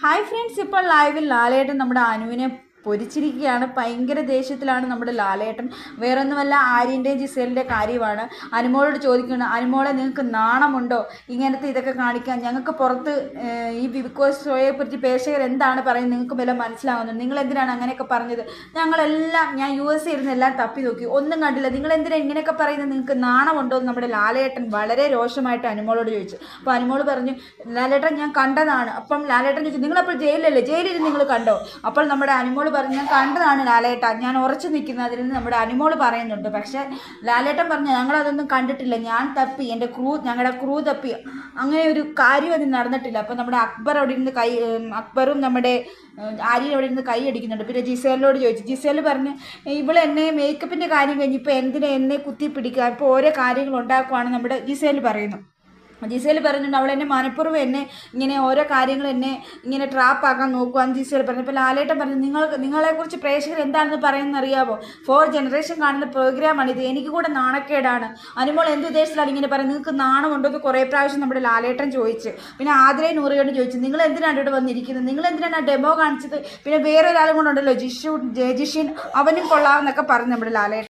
Hi friends ഇപ്പോൾ ലൈവിൽ ലാലേട്ടൻ നമ്മുടെ അനുവിനെ പൊരിച്ചിരിക്കുകയാണ്. ഭയങ്കര ദേഷ്യത്തിലാണ് നമ്മുടെ ലാലേട്ടൻ. വേറൊന്നുമല്ല ആര്യന്റെയും ജിസേലിന്റെ കാര്യമാണ്. അനുമോളോട് ചോദിക്കുന്നത് അനുമോളെ നിങ്ങൾക്ക് നാണമുണ്ടോ? ഇങ്ങനത്തെ ഇതൊക്കെ കാണിക്കാൻ. ഞങ്ങൾക്ക് പുറത്ത് ഈ ബിക്കോസ് ഷോയെ പറ്റി പ്രേക്ഷകർ എന്താണ് പറയുന്നത് നിങ്ങൾക്ക് വല്ല മനസ്സിലാവുന്നത് നിങ്ങൾ എന്തിനാണ് അങ്ങനെയൊക്കെ പറഞ്ഞത്? ഞങ്ങളെല്ലാം ഞാൻ യു എസ് ഇരുന്ന് എല്ലാം തപ്പി നോക്കി. ഒന്നും കണ്ടില്ല. നിങ്ങൾ എന്തിനാണ് ഇങ്ങനെയൊക്കെ പറയുന്നത്? നിങ്ങൾക്ക് നാണമുണ്ടോ? എന്ന് നമ്മുടെ ലാലേട്ടൻ വളരെ രോഷമായിട്ട് അനുമോളോട് ചോദിച്ചു. അപ്പോൾ അനുമോൾ പറഞ്ഞു ലാലേട്ടൻ ഞാൻ കണ്ടതാണ്. അപ്പം ലാലേട്ടൻ ചോദിച്ചു നിങ്ങളപ്പോൾ ജയിലല്ലേ ജയിലിൽ നിങ്ങൾ കണ്ടോ? അപ്പോൾ നമ്മുടെ അനുമോൾ പറഞ്ഞു ഞാൻ കണ്ടതാണ് ലാലേട്ട. ഞാൻ ഉറച്ചു നിൽക്കുന്നത് അതിൽ നിന്ന് നമ്മുടെ അനുമോൾ പറയുന്നുണ്ട്. പക്ഷേ ലാലേട്ടൻ പറഞ്ഞു ഞങ്ങളതൊന്നും കണ്ടിട്ടില്ല. ഞാൻ തപ്പി. എന്റെ ക്രൂ ഞങ്ങളുടെ ക്രൂ തപ്പി. അങ്ങനെ ഒരു കാര്യം അതിന് നടന്നിട്ടില്ല. അപ്പം നമ്മുടെ അക്ബർ അവിടെ ഇരുന്ന് കൈ അക്ബറും നമ്മുടെ ആര്യൻ അവിടെ ഇരുന്ന് കൈ അടിക്കുന്നുണ്ട്. പിന്നെ ജിസേലിനോട് ചോദിച്ചു. ജിസേൽ പറഞ്ഞ് ഇവൾ എന്നെ മേക്കപ്പിന്റെ കാര്യം കഴിഞ്ഞ് ഇപ്പോൾ എന്തിനെ എന്നെ കുത്തി പിടിക്കുക? ഇപ്പോൾ ഓരോ കാര്യങ്ങൾ ഉണ്ടാക്കുവാണ് നമ്മുടെ ജിസേൽ പറയുന്നു. ജിസേൽ പറഞ്ഞിട്ടുണ്ട് അവൾ എന്നെ മനഃപൂർവം എന്നെ ഇങ്ങനെ ഓരോ കാര്യങ്ങൾ എന്നെ ഇങ്ങനെ ട്രാപ്പാക്കാൻ നോക്കുകയെന്ന് ജിസേൽ പറഞ്ഞു ഇപ്പോൾ ലാലേട്ടൻ പറഞ്ഞു നിങ്ങൾക്ക് നിങ്ങളെക്കുറിച്ച് പ്രേക്ഷകർ എന്താണെന്ന് പറയുന്നത് അറിയാമോ ഫോർ ജനറേഷൻ കാണുന്ന പ്രോഗ്രാമാണ് ഇത് എനിക്ക് കൂടെ നാണക്കേടാണ്. അനുമോൾ എന്ത് ഉദ്ദേശത്തിലാണ് ഇങ്ങനെ പറയുന്നത്? നിങ്ങൾക്ക് നാണമുണ്ടോ? എന്ന് കുറേ പ്രാവശ്യം നമ്മുടെ ലാലേട്ടൻ ചോദിച്ച്. പിന്നെ ആതിരയെ നൂറിയോട് ചോദിച്ചു നിങ്ങൾ എന്തിനാണ് ഇവിടെ വന്നിരിക്കുന്നത്? നിങ്ങൾ എന്തിനാണ് ഡെമോ കാണിച്ചത്? പിന്നെ വേറെ ഒരാളും ഉണ്ടല്ലോ ജിഷു ജയജിഷിൻ അവനും കൊള്ളാമെന്നൊക്കെ പറഞ്ഞു നമ്മുടെ ലാലേട്ടൻ.